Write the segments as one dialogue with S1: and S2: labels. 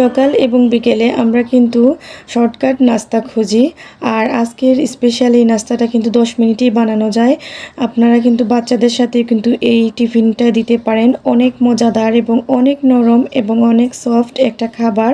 S1: সকাল এবং বিকেলে আমরা কিন্তু শর্টকাট নাস্তা খুঁজি। আর আজকের স্পেশাল এই নাস্তাটা কিন্তু দশ মিনিটেই বানানো যায়। আপনারা কিন্তু বাচ্চাদের সাথে কিন্তু এই টিফিনটা দিতে পারেন। অনেক মজাদার এবং অনেক নরম এবং অনেক সফট একটা খাবার।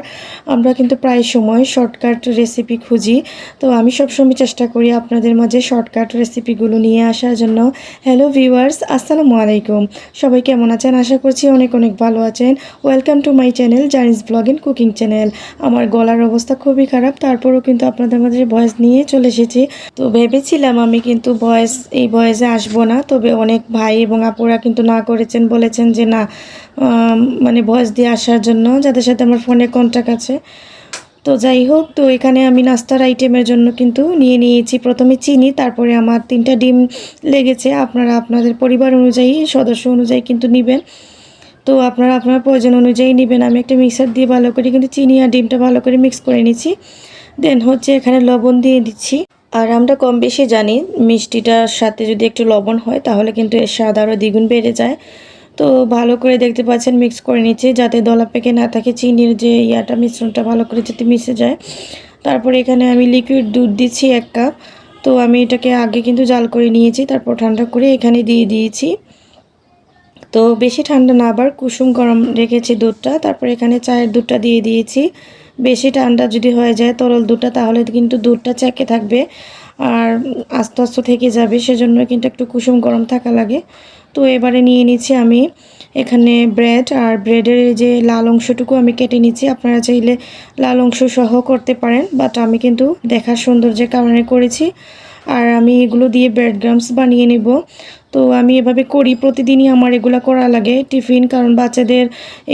S1: আমরা কিন্তু প্রায় সময় শর্টকাট রেসিপি খুঁজি। তো আমি সবসময় চেষ্টা করি আপনাদের মাঝে শর্টকাট রেসিপিগুলো নিয়ে আসার জন্য। হ্যালো ভিউয়ার্স আসসালামু আলাইকুম। সবাই কেমন আছেন? আশা করছি অনেক অনেক ভালো আছেন। ওয়েলকাম টু মাই চ্যানেল জানিস ব্লগ ইন কুকিং চ্যানেল আমার গলার অবস্থা খুবই খারাপ, তারপরেও কিন্তু আপনাদের মাঝে ভয়েস নিয়ে চলে এসেছি। তো ভেবেছিলাম আমি কিন্তু ভয়েস এই ভয়েসে আসব না, তবে অনেক ভাই এবং আপুরা কিন্তু না করেছেন, বলেছেন যে না মানে ভয়েস দিয়ে আসার জন্য, যাদের সাথে আমার ফোনে কন্ট্যাক্ট আছে। তো যাই হোক, তো এখানে আমি নাস্তার আইটেমের জন্য কিন্তু নিয়ে নিয়েছি। প্রথমে চিনি, তারপরে আমার তিনটা ডিম লেগেছে। আপনারা আপনাদের পরিবার অনুযায়ী, সদস্য অনুযায়ী কিন্তু নেবেন। তো আপনারা, আপনার প্রয়োজন অনুযায়ী নেবেন। আমি একটা মিক্সার দিয়ে ভালো করে কিন্তু চিনি আর ডিমটা ভালো করে মিক্স করে নিচ্ছি। দেন হচ্ছে এখানে লবণ দিয়ে দিচ্ছি। আর আমরা কম বেশি জানি মিষ্টিটার সাথে যদি একটু লবণ হয়, তাহলে কিন্তু এর স্বাদ আরও দ্বিগুণ বেড়ে যায়। তো ভালো করে দেখতে পাচ্ছেন মিক্স করে নিচ্ছি, যাতে দলা পেকে না থাকে চিনির যে ইয়াটা, মিশ্রণটা ভালো করে যাতে মিশে যায়। তারপরে এখানে আমি লিকুইড দুধ দিচ্ছি এক কাপ তো আমি এটাকে আগে কিন্তু জাল করে নিয়েছি, তারপর ঠান্ডা করে এখানে দিয়ে দিয়েছি। তো বেশি ঠান্ডা না আবার কুসুম গরম রেখেছি দুধটা, তারপর এখানে চায়ের দুধটা দিয়ে দিয়েছি। বেশি ঠান্ডা যদি হয়ে যায় তরল দুধটা, তাহলে কিন্তু দুধটা চেকে থাকবে আর আস্তে আস্তে থেকে যাবে, সেজন্য কিন্তু একটু কুসুম গরম থাকা লাগে। তো এবারে নিয়ে নিচ্ছি আমি এখানে ব্রেড আর ব্রেডের যে লাল অংশটুকু আমি কেটে নিচ্ছি। আপনারা চাইলে লাল অংশ সহ করতে পারেন, বাট আমি কিন্তু দেখার সৌন্দর্যের কারণে করেছি। আর আমি এগুলো দিয়ে ব্রেড গ্রামস বানিয়ে নেব। তো আমি এভাবে করি, প্রতিদিনই আমার এগুলো করা লাগে টিফিন, কারণ বাচ্চাদের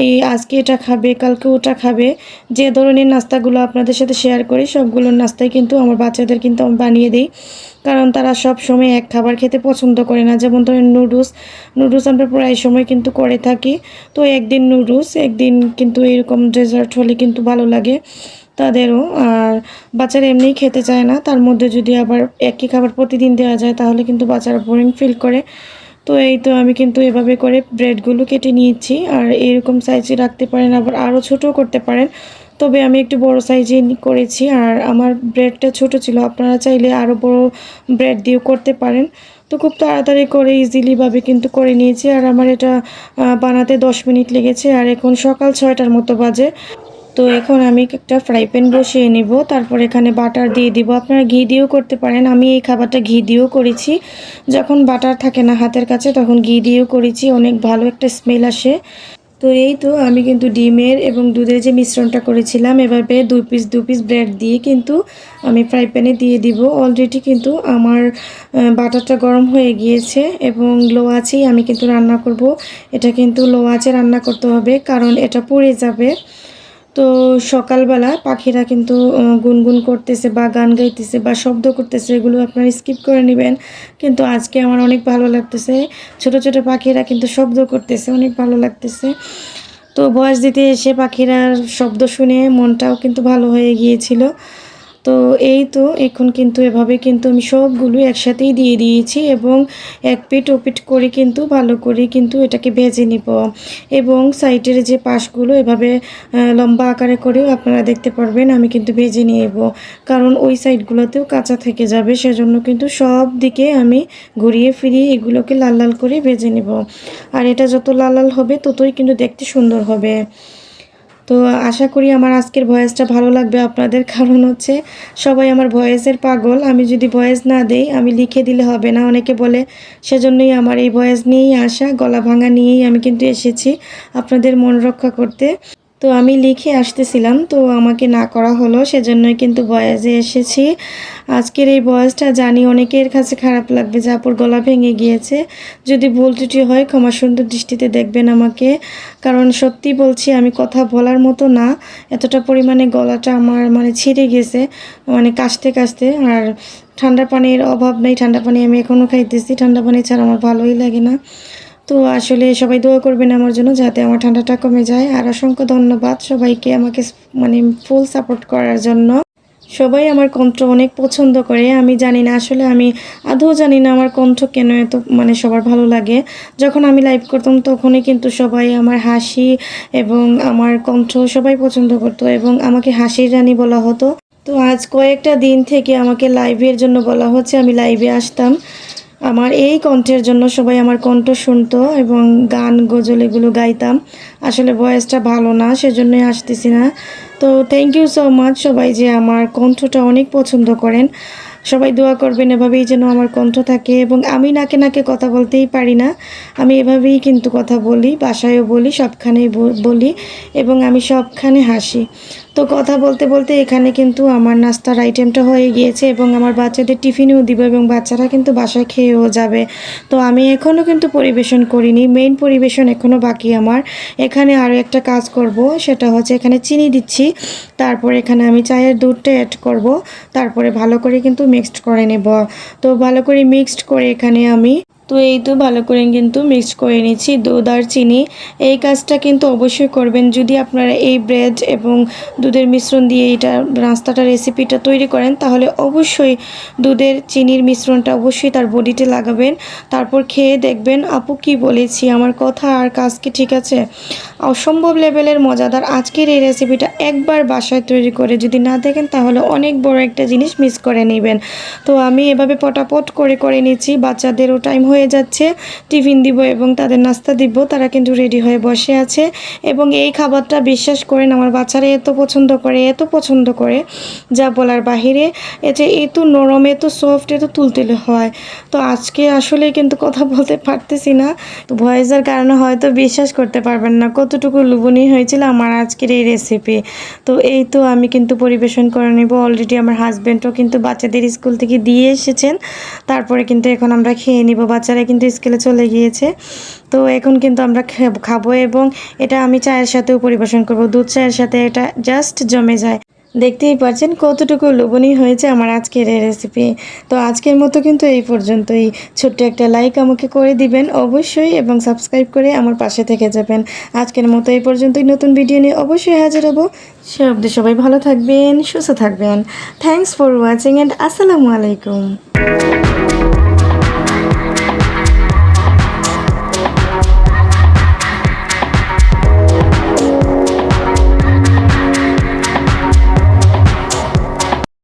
S1: এই আজকে এটা খাবে, কালকে ওটা খাবে। যে ধরনের নাস্তাগুলো আপনাদের সাথে শেয়ার করি, সবগুলোর নাস্তাই কিন্তু আমার বাচ্চাদের কিন্তু আমি বানিয়ে দিই। কারণ তারা সব সময় এক খাবার খেতে পছন্দ করে না। যেমন ধরেন নুডলস নুডলস আমরা প্রায় সময় কিন্তু করে থাকি। তো একদিন নুডলস, একদিন কিন্তু এরকম ডেজার্ট হলে কিন্তু ভালো লাগে। তাদেরও। আর বাচ্চারা এমনিই খেতে চায় না। তার মধ্যে যদি আবার একই খাবার প্রতিদিন দেওয়া যায়, তাহলে কিন্তু বাচ্চারা বোরিং ফিল করে। তো এই তো আমি কিন্তু এভাবে করে ব্রেডগুলো কেটে নিয়েছি। আর এরকম সাইজে রাখতে পারেন, আবার আরও ছোটও করতে পারেন। তবে আমি একটু বড় সাইজে করেছি। আর আমার ব্রেডটা ছোট ছিল। আপনারা চাইলে আরও বড় ব্রেড দিয়েও করতে পারেন। তো খুব তাড়াতাড়ি করে ইজিলিভাবে কিন্তু করে নিয়েছি। আর আমার এটা বানাতে দশ মিনিট লেগেছে। আর এখন সকাল ছয়টার মতো বাজে। তো এখন আমি একটা ফ্রাই প্যান বসিয়ে নিব। তারপর এখানে বাটার দিয়ে দিব। আপনারা ঘি দিয়েও করতে পারেন। আমি এই খাবারটা ঘি দিয়েও করেছি। যখন বাটার থাকে না হাতের কাছে, তখন ঘি দিয়েও করেছি। অনেক ভালো একটা স্মেল আসে। তো এই তো আমি কিন্তু ডিমের এবং দুধের যে মিশ্রণটা করেছিলাম, এভাবে দুই পিস দু পিস ব্রেড দিয়ে কিন্তু আমি ফ্রাই প্যানে দিয়ে দিব। অলরেডি কিন্তু আমার বাটারটা গরম হয়ে গিয়েছে এবং লো আছেই। আমি কিন্তু রান্না করব। এটা কিন্তু লো আছে রান্না করতে হবে, কারণ এটা পুড়ে যাবে। তো সকালবেলা পাখিরা কিন্তু গুনগুন করতেছে বা গান গাইতেছে বা শব্দ করতেছে, এগুলো আপনারা স্কিপ করে নেবেন। কিন্তু আজকে আমার অনেক ভালো লাগতেছে। ছোট ছোট পাখিরা কিন্তু শব্দ করতেছে, অনেক ভালো লাগতেছে। তো বয়স দিতে এসে পাখিরার শব্দ শুনে মনটাও কিন্তু ভালো হয়ে গিয়েছিল। তো এই তো, এখন কিন্তু এভাবে কিন্তু আমি সবগুলো একসাথেই দিয়ে দিয়েছি এবং এক পিট ও পিট করে কিন্তু ভালো করে কিন্তু এটাকে ভেজে নিব। এবং সাইডের যে পাশগুলো এভাবে লম্বা আকারে করেও আপনারা দেখতে পারবেন আমি কিন্তু ভেজে নিয়ে নেব। কারণ ওই সাইডগুলোতেও কাঁচা থেকে যাবে, সেজন্য কিন্তু সব দিকে আমি ঘুরিয়ে ফিরিয়ে এগুলোকে লাল লাল করে ভেজে নেব। আর এটা যত লাল লাল হবে, ততই কিন্তু দেখতে সুন্দর হবে। তো আশা করি আমার আজকের ভয়েসটা ভালো লাগবে আপনাদের, কারণ হচ্ছে সবাই আমার ভয়েসের পাগল। আমি যদি ভয়েস না দেই, আমি লিখে দিলে হবে না। অনেকে বলে, সেজন্যই আমার এই ভয়েস নিয়েই আসা, গলা ভাঙা নিয়েই আমি কিন্তু এসেছি আপনাদের মন রক্ষা করতে। তো আমি লিখে আসতেছিলাম, তো আমাকে না করা হলো, সেজন্যই কিন্তু বয়েসে এসেছি। আজকের এই বয়সটা জানি অনেকের কাছে খারাপ লাগবে যে আপুর গলা ভেঙে গিয়েছে। যদি ভুল ত্রুটি হয়, ক্ষমা সুন্দর দৃষ্টিতে দেখবেন আমাকে। কারণ সত্যি বলছি, আমি কথা বলার মতো না। এতটা পরিমাণে গলাটা আমার মানে ছিঁড়ে গেছে মানে কাশতে কাশতে। আর ঠান্ডা পানির অভাব নেই, ঠান্ডা পানি আমি এখনও খাইতেছি। ঠান্ডা পানি ছাড়া আমার ভালোই লাগে না। তো আসলে সবাই দোয়া করবেন আমার জন্য যাতে আমার ঠান্ডাটা কমে যায়। আর অসংখ্য ধন্যবাদ সবাইকে আমাকে মানে ফুল সাপোর্ট করার জন্য। সবাই আমার কণ্ঠ অনেক পছন্দ করে। আমি জানি না আসলে আমি আদৌ জানি না আমার কণ্ঠ কেন এত মানে সবার ভালো লাগে। যখন আমি লাইভ করতাম তখনই কিন্তু সবাই আমার হাসি এবং আমার কণ্ঠ সবাই পছন্দ করতো এবং আমাকে হাসির রানী বলা হতো। তো আজ কয়েকটা দিন থেকে আমাকে লাইভের জন্য বলা হচ্ছে। আমি লাইভে আসতাম। আমার এই কণ্ঠের জন্য সবাই আমার কণ্ঠ শুনতো এবং গান, গজল এগুলো গাইতাম। আসলে ভয়েসটা ভালো না, সেজন্যই আসতেছি না। তো থ্যাংক ইউ সো মাচ সবাই যে আমার কণ্ঠটা অনেক পছন্দ করেন। সবাই দোয়া করবেন এভাবেই যেন আমার কণ্ঠ থাকে এবং আমি নাকে নাকে কথা বলতেই পারি না। আমি এভাবেই কিন্তু কথা বলি, বাসায়ও বলি, সবখানেই বলি এবং আমি সবখানে হাসি। তো কথা বলতে বলতে এখানে কিন্তু আমার নাস্তার আইটেমটা হয়ে গিয়েছে এবং আমার বাচ্চাদের টিফিনেও দিব এবং বাচ্চারা কিন্তু বাসায় খেয়েও যাবে। তো আমি এখনও কিন্তু পরিবেশন করিনি মেইন পরিবেশন এখনও বাকি আমার। এখানে আরও একটা কাজ করব, সেটা হচ্ছে এখানে চিনি দিচ্ছি, তারপর এখানে আমি চায়ের দুধটা অ্যাড করব, তারপরে ভালো করে কিন্তু মিক্সড করে নেব। তো ভালো করে মিক্সড করে এখানে আমি তো এই তো ভালো করে কিন্তু মিক্সড করে নিচ্ছি দুধ আর চিনি এই কাজটা কিন্তু অবশ্যই করবেন। যদি আপনারা এই ব্রেড এবং দুধের মিশ্রণ দিয়ে এইটা নাস্তাটা রেসিপিটা তৈরি করেন, তাহলে অবশ্যই দুধের চিনির মিশ্রণটা অবশ্যই তার বডিতে লাগাবেন। তারপর খেয়ে দেখবেন, আপু কি বলেছি? আমার কথা আর কাজ কি ঠিক আছে? অসম্ভব লেভেলের মজাদার আজকের এই রেসিপিটা একবার বাসায় তৈরি করে যদি না দেখেন, তাহলে অনেক বড় একটা জিনিস মিস করে নেবেন। তো আমি এভাবে পটাপট করে করে নিচ্ছি বাচ্চাদেরও টাইম হয়ে যাচ্ছে। টিফিন দিব এবং তাদের নাস্তা দিব। তারা কিন্তু রেডি হয়ে বসে আছে। এবং এই খাবারটা বিশ্বাস করেন, আমার বাচ্চারা এত পছন্দ করে, এত পছন্দ করে, যা বলার বাহিরে। এতে এত নরম এত সফট এত তুলতুলে হয়। তো আজকে আসলে কিন্তু কথা বলতে পারতেছি না। তো ভয়েসের কারণে হয়তো বিশ্বাস করতে পারবেন না। কতটুকু লুবনি হয়েছিল আমার আজকের এই রেসিপি তো এই তো আমি কিন্তু পরিবেশন করে নেব। অলরেডি আমার হাজব্যান্ডও কিন্তু বাচ্চাদের স্কুল থেকে দিয়ে এসেছেন। তারপরে কিন্তু এখন আমরা খেয়ে নিব বাচ্চারা কিন্তু স্কুলে চলে গিয়েছে। তো এখন কিন্তু আমরা খাব এবং এটা আমি চায়ের সাথেও পরিবেশন করব। দুধ চায়ের সাথে এটা জাস্ট জমে যায়। দেখতেই পাচ্ছেন কতটুকু লোভনীয় হয়েছে আমার আজকের এই রেসিপি তো আজকের মতো কিন্তু এই পর্যন্তই। ছোট্ট একটা লাইক আমাকে করে দিবেন অবশ্যই এবং সাবস্ক্রাইব করে আমার পাশে থেকে যাবেন। আজকের মতো এই পর্যন্তই। নতুন ভিডিও নিয়ে অবশ্যই হাজির হব। সে অবধি সবাই ভালো থাকবেন, সুস্থ থাকবেন। থ্যাংকস ফর ওয়াচিং অ্যান্ড আসসালামু আলাইকুম।